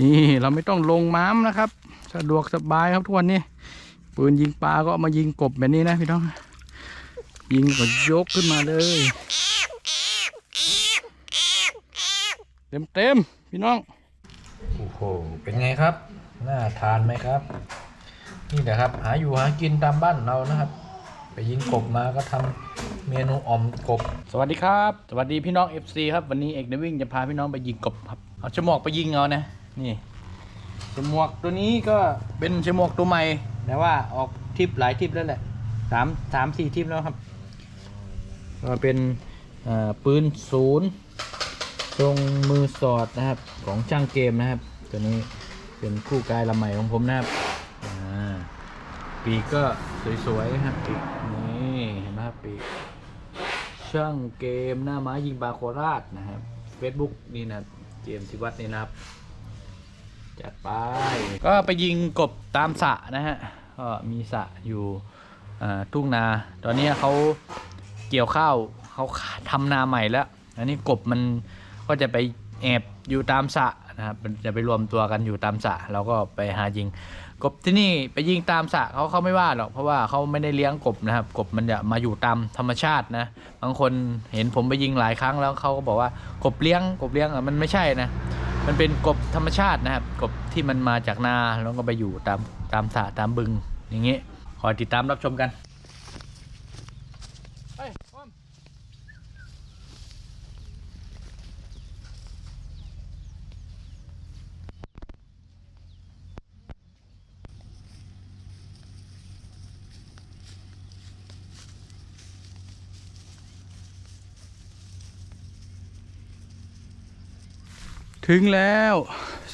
นี่เราไม่ต้องลงม้ามนะครับ สะดวกสบายครับทุกวันนี้ปืนยิงปลาก็เอามายิงกบแบบนี้นะพี่น้อง ยิงก็ยกขึ้นมาเลย เต็มเต็มๆพี่น้องโอ้โหเป็นไงครับ น่าทานไหมครับ นี่แหละครับ หาอยู่หากินตามบ้านเรานะครับ ไปยิงกบมาก็ทำเมนูอ่อมกบ สวัสดีครับ สวัสดีพี่น้อง FC ครับ วันนี้เอกเดวิ่งจะพาพี่น้องไปยิงกบครับ เอาฉมวกไปยิงเอานะ นี่ฉมวกตัวนี้ก็เป็นฉมวกตัวใหม่ แต่ว่าออกทิปหลายทิปแล้วแหละสามสามสี่ทิปแล้วครับก็เป็นปืนศูนย์ทรงมือสอดนะครับของช่างเกมนะครับ ตัวนี้เป็นคู่กายลำใหม่ของผมนะครับปีกก็สวยๆนะครับปีกนี่เห็นไหมครับปีกช่างเกมหน้าไม้ยิงบาโคราชนะครับ Facebook นี่นะเกมที่วัดนี่นะครับ จัดไป ก็ไปยิงกบตามสะนะฮะ ก็มีสะอยู่อ่าทุ่งนา ตอนนี้เขาเกี่ยวข้าวเขาทำนาใหม่แล้ว อันนี้กบมันก็จะไปแอบอยู่ตามสะนะครับ จะไปรวมตัวกันอยู่ตามสะเราก็ไปหายิง กบที่นี่ไปยิงตามสะเขาเขาไม่ว่าหรอกเพราะว่าเขาไม่ได้เลี้ยงกบนะครับ กบมันจะมาอยู่ตามธรรมชาตินะ บางคนเห็นผมไปยิงหลายครั้งแล้วเขาก็บอกว่ากบเลี้ยงกบเลี้ยงอะมันไม่ใช่นะ มันเป็นกบธรรมชาตินะครับ กบที่มันมาจากนาแล้วก็ไปอยู่ตามตามสระตามบึงอย่างเงี้คอยติดตามรับชมกัน ถึงแล้ว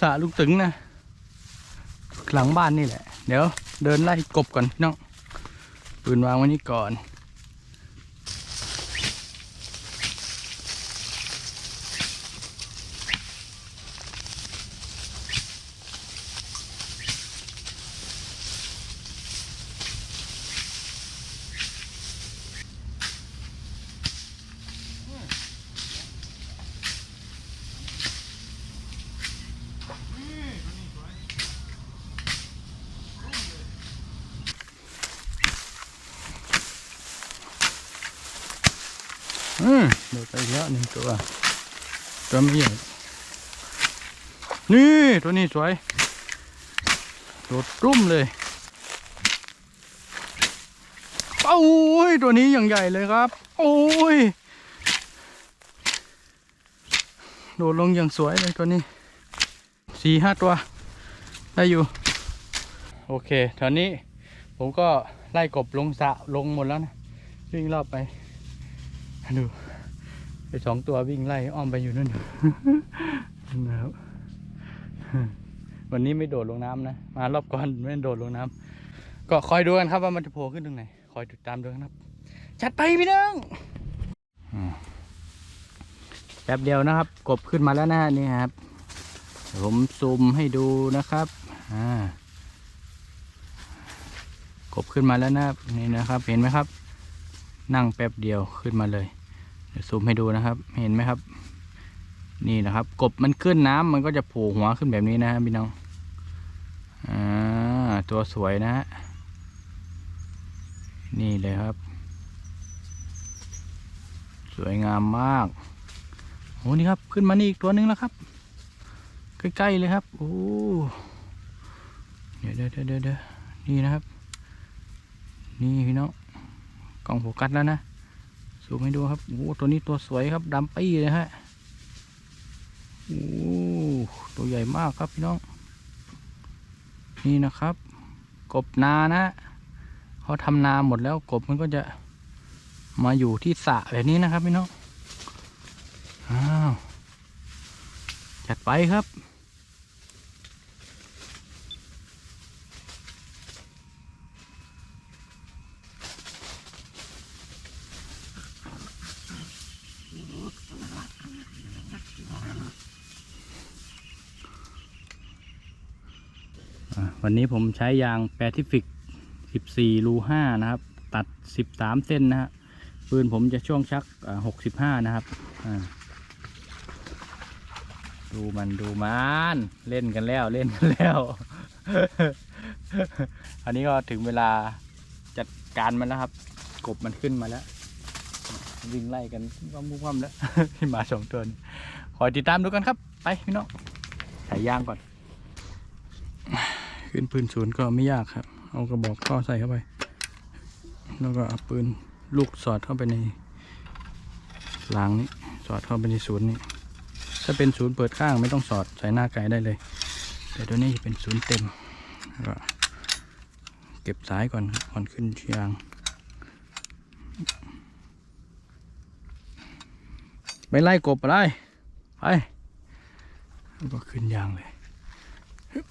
สะลูกตึงนะ หลังบ้านนี่แหละ เดี๋ยวเดินไล่กบก่อนพี่น้องปืนวางไว้นี่ก่อน อืมโดดไปอีกแล้ว หนึ่งตัว ตัวไม่ใหญ่นี่ตัวนี้สวยโดดรุ่มเลยโอ้ยตัวนี้อย่างใหญ่เลยครับ โอ้ยโดดลงอย่างสวยเลยตัวนี้สี่ห้าตัว ได้อยู่ โอเคตอนนี้ผมก็ไล่กบลงสระลงหมดแล้วนะวิ่งรอบไป ดู ไปสองตัววิ่งไล่อ้อมไปอยู่นั่นนะครับวันนี้ไม่โดดลงน้ำนะ มารอบก่อนไม่โดดลงน้ำก็คอยดูกันครับว่ามันจะโผล่ขึ้นตรงไหน คอยติดตามดูกันครับ จัดไปพี่น้องแป๊บเดียวนะครับ กบขึ้นมาแล้วนะนี่ครับ ผมซูมให้ดูนะครับอ่ากบขึ้นมาแล้วนะครับนี่นะครับ เห็นไหมครับ นั่งแป๊บเดียวขึ้นมาเลย ซูมให้ดูนะครับเห็นไหมครับ นี่นะครับ กบมันขึ้นน้ำมันก็จะโผล่หัวขึ้นแบบนี้นะฮะพี่น้องอ่าตัวสวยนะฮะนี่เลยครับ สวยงามมากโอ้นี่ครับขึ้นมานี่อีกตัวหนึงแล้วครับ ใกล้ๆเลยครับโอ้เดี๋ยวเดี๋ยวเดี๋ยวเดี๋ยวนี่นะครับ นี่พี่น้องกล้องโฟกัสแล้วนะ ซูมให้ดูครับโอ้ตัวนี้ตัวสวยครับดำปี้เลยฮะโอ้ตัวใหญ่มากครับพี่น้อง นี่นะครับ กบนานะเขาทำนาหมดแล้วกบมันก็จะมาอยู่ที่สระแบบนี้นะครับพี่น้องอ้าวจัดไปครับ วันนี้ผมใช้ยางแปซิฟิก 14 รู 5 นะครับ ตัด 13 เส้นนะฮะปืนผมจะช่วงชัก 65 นะครับดูมันดูมันเล่นกันแล้วเล่นกันแล้ว อันนี้ก็ถึงเวลาจัดการมันแล้วครับ กบมันขึ้นมาแล้ว วิ่งไล่กันว่ำว่ำแล้วที่มาสองตัวคอยติดตามดูกันครับ ไปพี่น้องถ่ายยางก่อน ขึ้นปืนศูนย์ก็ไม่ยากครับ เอากระบอกท่อใส่เข้าไป แล้วก็เอาปืนลูกสอดเข้าไปในรางนี้สอดเข้าไปในศูนย์นี้ถ้าเป็นศูนย์เปิดข้างไม่ต้องสอดใส่หน้าไก่ได้เลย แต่ตัวนี้จะเป็นศูนย์เต็มก็เก็บสายก่อนครับก่อนขึ้นยางไปไล่กบไปไล่ไปก็ขึ้นยางเลยฮึบ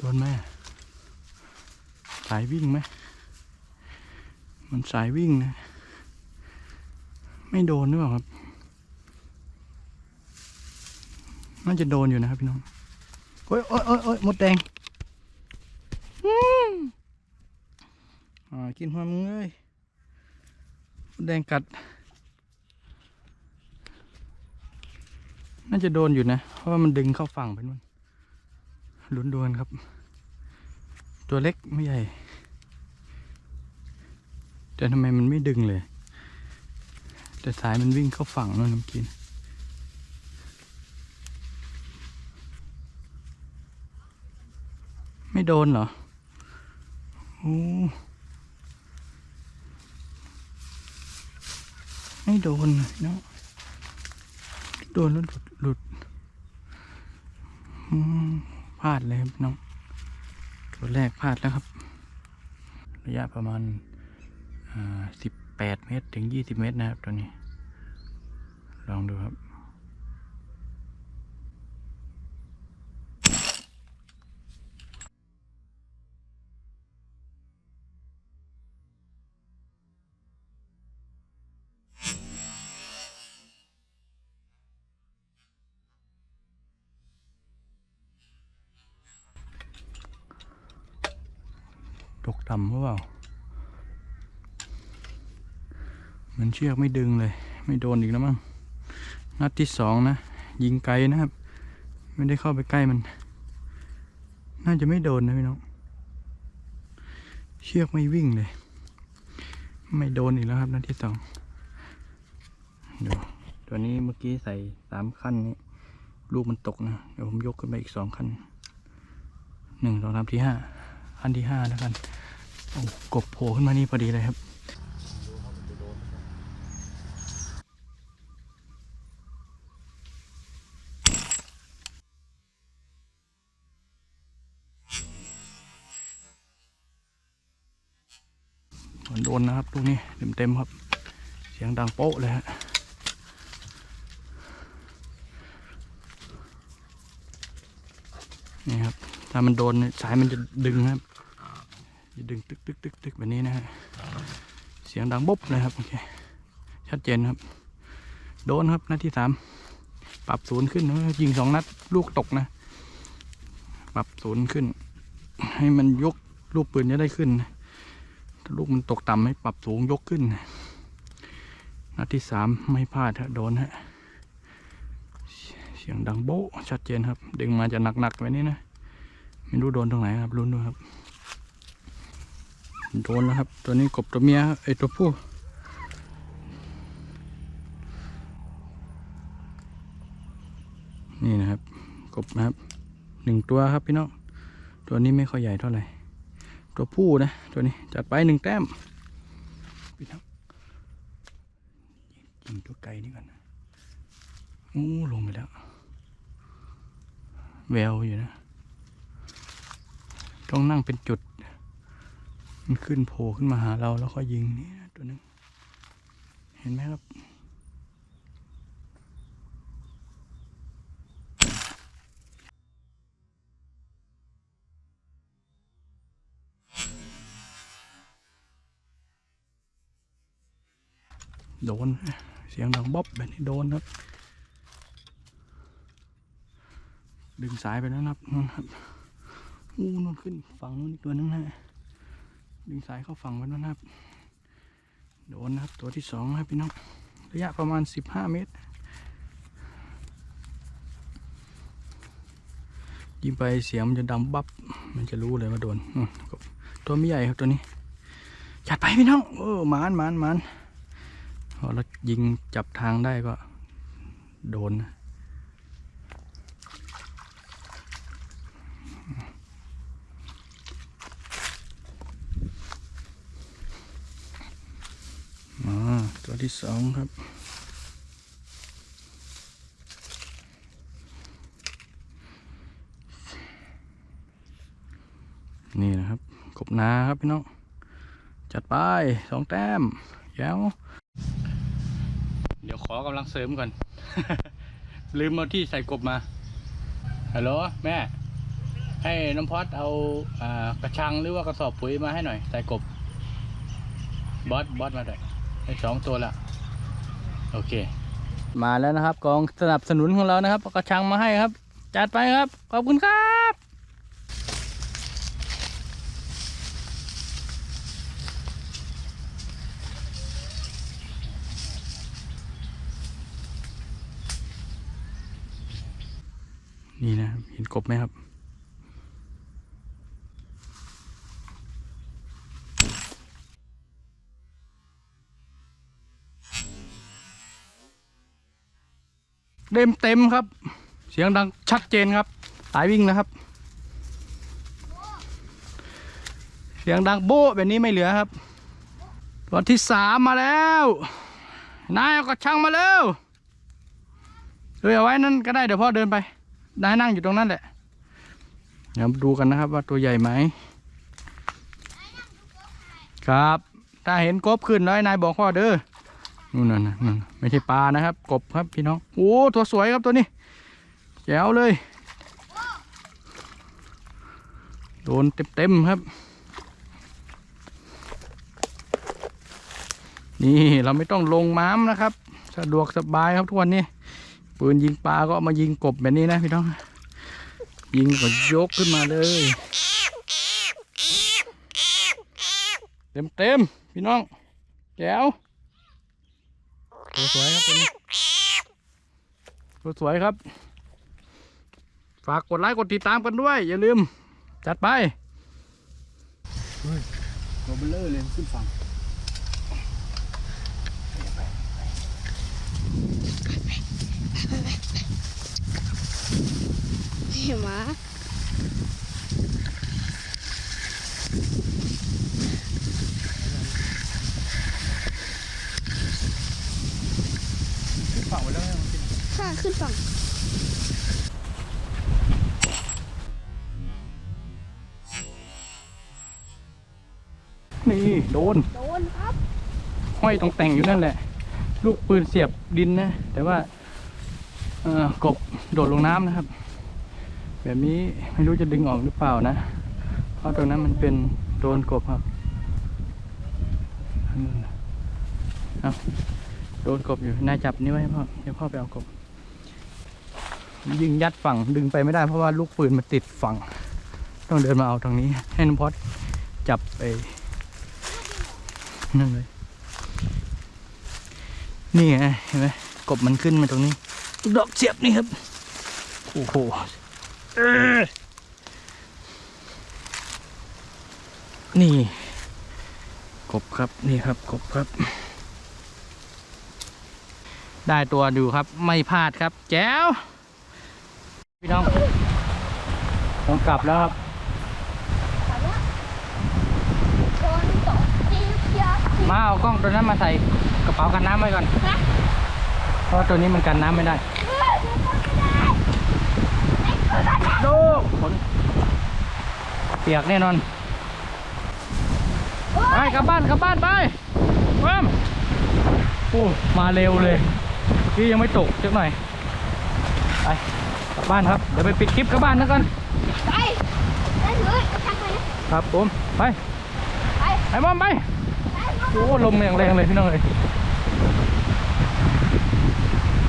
โดนไหมสายวิ่งไหม มัน สายวิ่งนะ ไม่โดนหรือเปล่าครับ น่าจะโดนอยู่นะครับพี่น้องโอ้ยโอ้ยโอ้ยโอ้ยมดแดงอืมอ่ากินหัวมึงเลยมดแดงกัด น่าจะโดนอยู่นะ เพราะว่ามันดึงเข้าฝั่งไปนู่นลุ้นดวนครับ ตัวเล็กไม่ใหญ่ แต่ทำไมมันไม่ดึงเลย แต่สายมันวิ่งเข้าฝั่งนู่นน้ำกินไม่โดนเหรอโอ้ไม่โดนเนาะโดนแล้วหลุดหลุดพลาดเลยครับน้อง ตัวแรกพลาดแล้วครับ ระยะประมาณ สิบแปดเมตรถึงยี่สิบเมตรนะครับตัวนี้ ลองดูครับ ตกต่ำหรือเปล่า เห มือนเชือกไม่ดึงเลย ไม่โดนอีกแล้วมั้งนัดที่สองนะ ยิงไกลนะครับ ไม่ได้เข้าไปใกล้มัน น่าจะไม่โดนนะพี่น้อง เชือกไม่วิ่งเลย ไม่โดนอีกแล้วครับนัดที่สองเดี๋ยวตัวนี้เมื่อกี้ใส่สามขั้นนี้ลูกมันตกนะ เดี๋ยวผมยกขึ้นไปอีกสองขั้นหนึ่งสองสามที่ห้าขั้นที่ห้าแล้วกันโอ้กบโผล่ขึ้นมานี่พอดีเลยครับ มัน โดนนะครับลูกนี้เต็มเต็มๆครับ เสียงดังโป๊ะเลยฮะนี่ครับ ถ้ามันโดนเนี่ยสายมันจะดึงครับจะดึงตึกตึกตึกตึกแบบนี้นะฮะเสียงดังบ๊บเลยครับโอเคชัดเจนครับ โดนครับนัดที่สามปรับศูนย์ขึ้นยิงสองนัดลูกตกนะ ปรับศูนย์ขึ้น ให้มันยกลูกปืนจะได้ขึ้นนะ ลูกมันตกต่ำให้ปรับสูงยกขึ้น นัดที่สามไม่พลาดฮะโดนฮะ เสียงดังโบ๊ะชัดเจนครับ ดึงมาจะหนักๆไว้นี่นะ ไม่รู้โดนตรงไหนครับรุ้นดูครับ โดนแล้วครับ ตัวนี้กบตัวเมียไอตัวผู้นี่นะครับ กบนะครับหนึ่งตัวครับพี่น้องตัวนี้ไม่ค่อยใหญ่เท่าไหร่ ตัวผู้นะ ตัวนี้จัดไปหนึ่งแต้มพี่น้องยิงตัวไก่นี่ก่อนโอ้ลงไปแล้ว แววอยู่นะ ต้องนั่งเป็นจุด มันขึ้นโผล่ขึ้นมาหาเราแล้วก็ยิงนี่ตัวนึง เห็นไหมครับ โดน เสียงดังบ๊อบแบบนี้โดนครับ ดึงสายไปแล้วนะครับนู่นครับอู้นู่นขึ้นฝั่งนู้นอีกตัวนึงนะดึงสายเข้าฝั่งไว้แล้วนะครับ โดนนะครับตัวที่สองนะครับพี่น้องระยะประมาณสิบห้าเมตร ยิงไปเสียงมันจะดำบับ มันจะรู้เลยว่าโดน ตัวไม่ใหญ่ครับตัวนี้จัดไปพี่น้องโอ้หมานหมานหมาน พอเรายิงจับทางได้ก็โดนนะอ๋อตัวที่สองครับ นี่นะครับกบนาครับพี่น้อง จัดไปสองแต้ม แย้ว ดี๋ยวขอกำลังเสริมก่อน ลืมเอาที่ใส่กบมาฮัลโหลแม่ ให้น้องพอดเอาอากระชังหรือว่ากระสอบปุ๋ยมาให้หน่อย ใส่กบบอสบอสมาหน่อยให้สองตัวละโอเค มาแล้วนะครับกองสนับสนุนของเรานะครับกระชังมาให้ครับ จัดไปครับ ขอบคุณครับ นี่นะครับเห็นกบ ไหมครับ เต็มเต็มครับ เสียงดังชัดเจนครับ สายวิ่งนะครับ เสียงดังโบ๊ะแบบนี้ไม่เหลือครับตัวที่สามมาแล้วนายเอากระชังมาเร็วเลยเอาไว้นั่นก็ได้เดี๋ยวพ่อเดินไป นายนั่งอยู่ตรงนั้นแหละ เดี๋ยวดูกันนะครับว่าตัวใหญ่ไหมครับ ถ้าเห็นกบขึ้นแล้วให้นายบอกพ่อเด้อนู่นน่ะนะนั่นไม่ใช่ปลานะครับ กบครับพี่น้องโอ้ตัวสวยครับตัวนี้แจ๋วเลย โดนเต็มๆครับ นี่เราไม่ต้องลงม้ามนะครับ สะดวกสบายครับทุกวันนี้ปืนยิงปลาก็มายิงกบแบบนี้นะพี่น้อง ยิงก็ยกขึ้นมาเลย เต็มเต็มๆพี่น้องแจ๋วตัวสวยครับตัวนี้ตัวสวยครับ ฝากกดไลค์กดติดตามกันด้วย อย่าลืม จัดไปตัวเบลเลอร์เลยขึ้นฝั่ง ห็นไหมขึ้นฝั่งไปแล้วไงมันกินค่ะ ขึ้นฝั่ง นี่ โดน โดนครับ ห้อยตรงแต่งอยู่นั่นแหละ ลูกปืนเสียบดินนะ แต่ว่า เอ่อกบโดดลงน้ำนะครับ แบบนี้ไม่รู้จะดึงออกหรือเปล่านะ เพราะตรงนั้นมันเป็นโดนกบครับเอาโดนกบอยู่ นายจับนี่ไว้ให้พ่อ เดี๋ยวพ่อไปเอากบ ยิงยัดฝั่งดึงไปไม่ได้เพราะว่าลูกปืนมันติดฝั่ง ต้องเดินมาเอาทางนี้ ให้น้องพอดจับไปนั่นเลย นี่ไงเห็นไหมกบมันขึ้นมาตรงนี้ ดอกเสียบนี่ครับ โอ้โห นี่ กบครับนี่ครับ กบครับ ได้ตัวดูครับ ไม่พลาดครับ แจ๋วพี่น้องต้องกลับแล้วครับโดนตกจีบยับมาเอากล้องตัวนั้นมาใส่กระเป๋ากันน้ำไว้ก่อน เพราะตัวนี้มันกันน้ำไม่ได้ ดูฝนเปียกแน่นอน ไปกลับบ้านกลับบ้านไปว้ามโอ้มาเร็วเลยพี่ยังไม่ตกจักหน่อยไปกลับบ้านครับ เดี๋ยวไปปิดคลิปกลับบ้านแล้วกันไปได้เลยชักไปนะครับผมไปไปไอ้บอมไปไปโอ้ลมอย่างแรงเลยพี่น้องเลย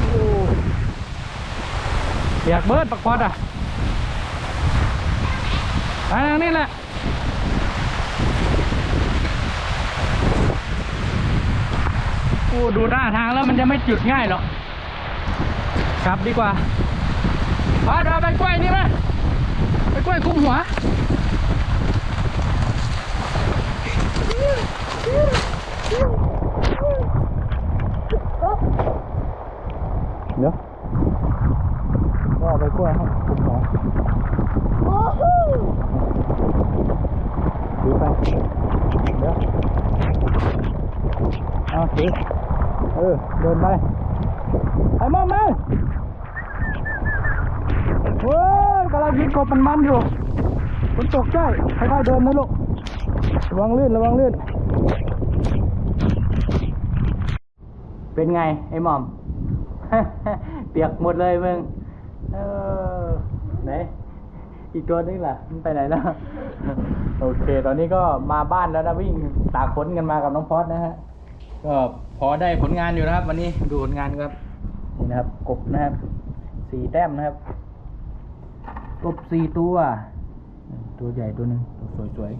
โอ้อยากเบิดปักพอดอะไป ทางนี้แหละโอ้ดูหน้าทางแล้วมันจะไม่จุดง่ายหรอกกลับดีกว่าพอดเอาไปกล้วยนี่ไหมไปกล้วยคุ้มหัวเดี๋ยวก็เอาไปกล้วยให้คุ้มหัว โอ้โห ถือไป เดี๋ยว เอาถือเออ เดินไปไอ้มอมมาเว้ยกำลังยิงกบมันมันอยู่ฝนตกใช่ค่อยๆเดินนะลูก ระวังลื่น ระวังลื่น เป็นไง ไอ้หม่อม เปียกหมดเลยมึง เออ ไหน อีกตัวนึงล่ะ มันไปไหนแล้ว โอเค ตอนนี้ก็มาบ้านแล้วนะวิ่งตากฝนกันมากับน้องพอดนะฮะ ก็พอได้ผลงานอยู่นะครับ วันนี้ดูผลงานครับนี่นะครับ กบนะครับสี่แต้มนะครับ กบสี่ตัว ตัวใหญ่ตัวหนึ่งตัวสวย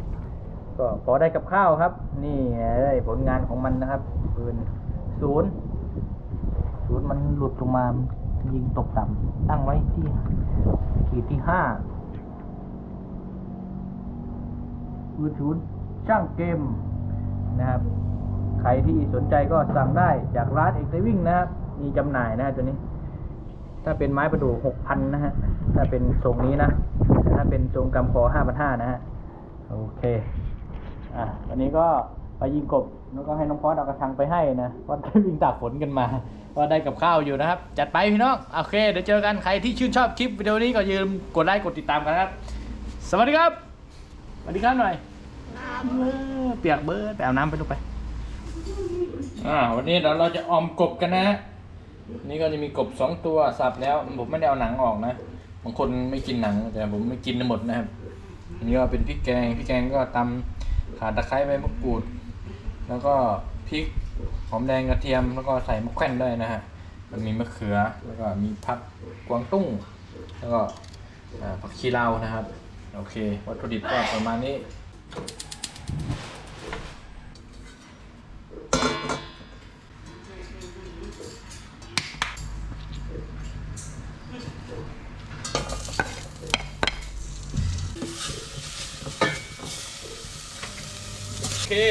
ๆ ก็พอได้กับข้าวครับ นี่ได้ผลงานของมันนะครับปืนศูนย์ศูนย์มันหลุดลงมายิงตกต่ำตั้งไว้ที่ขีดที่ห้าปืนศูนย์ช่างเกมนะครับ ใครที่สนใจก็สั่งได้จากร้านเอกไดวิ่งนะครับ มีจำหน่ายนะตัวนี้ ถ้าเป็นไม้ประดูหกพันนะฮะ ถ้าเป็นทรงนี้นะ ถ้าเป็นทรงกำคอห้าพันห้านะฮะ โอเค อะวันนี้ก็ไปยิงกบแล้วก็ให้น้องพอดเอากระชังไปให้นะเพราะวิ่งตากฝนกันมาก็ได้กับข้าวอยู่นะครับ จัดไปพี่น้องโอเคเดี๋ยวเจอกันใครที่ชื่นชอบคลิปวิดีโอนี้ก็ยืมกดไลค์กดติดตามกันนะครับ สวัสดีครับสวัสดีครับหน่อยเออเปียกเบิร์ดไปเอาน้ำไปลูกไป อ่าวันนี้เดี๋ยวเราจะออมกบกันนะฮะนี่ก็จะมีกบสองตัวสับแล้ว ผมไม่ได้เอาหนังออกนะ บางคนไม่กินหนัง แต่ผมไม่กินหมดนะครับอันนี้ก็เป็นพริกแกงพริกแกงก็ตำขาตะไคร้ใบมะกรูด แล้วก็พริกหอมแดงกระเทียมแล้วก็ใส่มะแขวนด้วยนะฮะมันมีมะเขือแล้วก็มีผักกวางตุ้ง แล้วก็ผักชีลาวนะครับ โอเค วัตถุดิบก็ประมาณนี้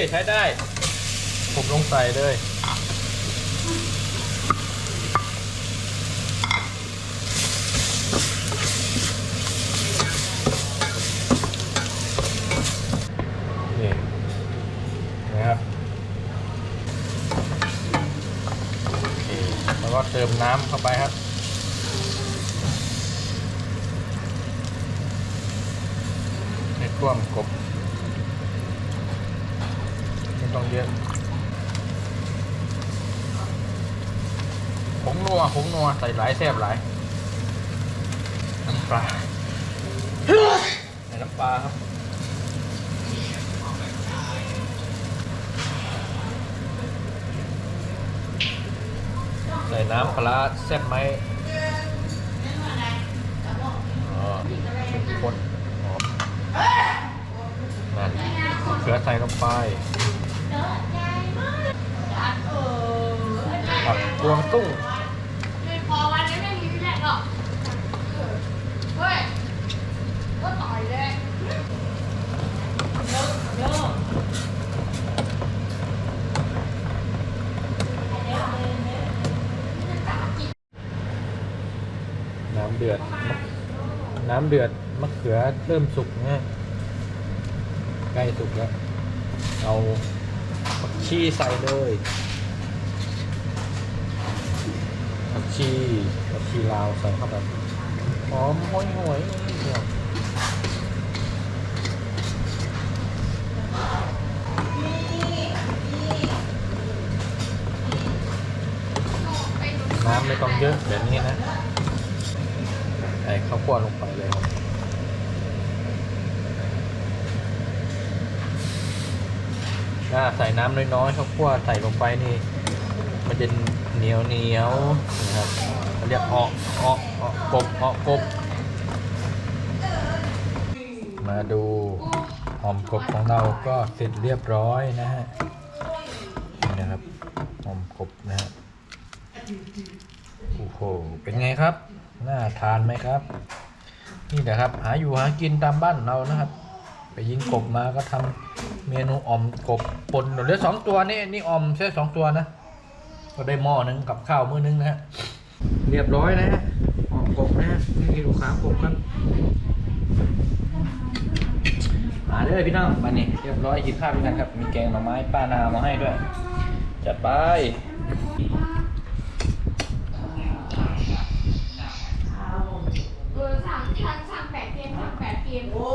ใช้ได้ ผมลงใส่เลย นี่นะครับ โอเค แล้วก็เติมน้ำเข้าไปครับ ให้ท่วมกบ ไม่ ต้องเยอะผงนัวผงนัวใส่หลายแซ่บหลายน้ำปลาใส่น้ำปลาครับใส่น้ำปลาแซ่บไหมอ๋อเข้มข้นหอมนั่นเกลือใส่ลงไป ผักกวางตุ้งไม่พอวันนี้ไม่มีแหละหรอกเฮ้ยก็ต่อยเลยเยอะเยอะน้ำเดือด น้ำเดือด มะเขือเริ่มสุกนะใกล้สุกแล้ว เอา ผักชีใส่เลยผักชีผักชีลาวใส่เข้าไปหอมห้อยหอยเนี่ยน้ำไม่ต้องเยอะแบบนี้นะใส่ข้าวคั่วลงไปเลยครับ ถ้าใส่น้ำน้อยๆข้าวคั่วใส่ลงไปนี่ มันจะเหนียวเหนียวๆนะครับเขาเรียกออกออกออกกบออกกบ มาดูหอมกบของเราก็เสร็จเรียบร้อยนะฮะนี่นะครับหอมกบนะฮะโอ้โหเป็นไงครับ น่าทานไหมครับ นี่แหละครับ หาอยู่หากินตามบ้านเรานะครับ ไปยิงกบมาก็ทำ เมนูออมกบปนเหลือสองตัวนี่นี่ออมใช่สองตัวนะ ก็ได้หม้อนึ่งกับข้าวมื้อนึงนะฮะเรียบร้อยนะฮะออมกบนะฮะนี่ลูกค้ากบครับมาได้เลยพี่น้องมาเนี่ยเรียบร้อยกินข้าวด้วยกันครับ มีแกงหน่อไม้ป้านามาให้ด้วย จัดไปสามชั้นสามแปดเตียงสามแปดเกมโอ้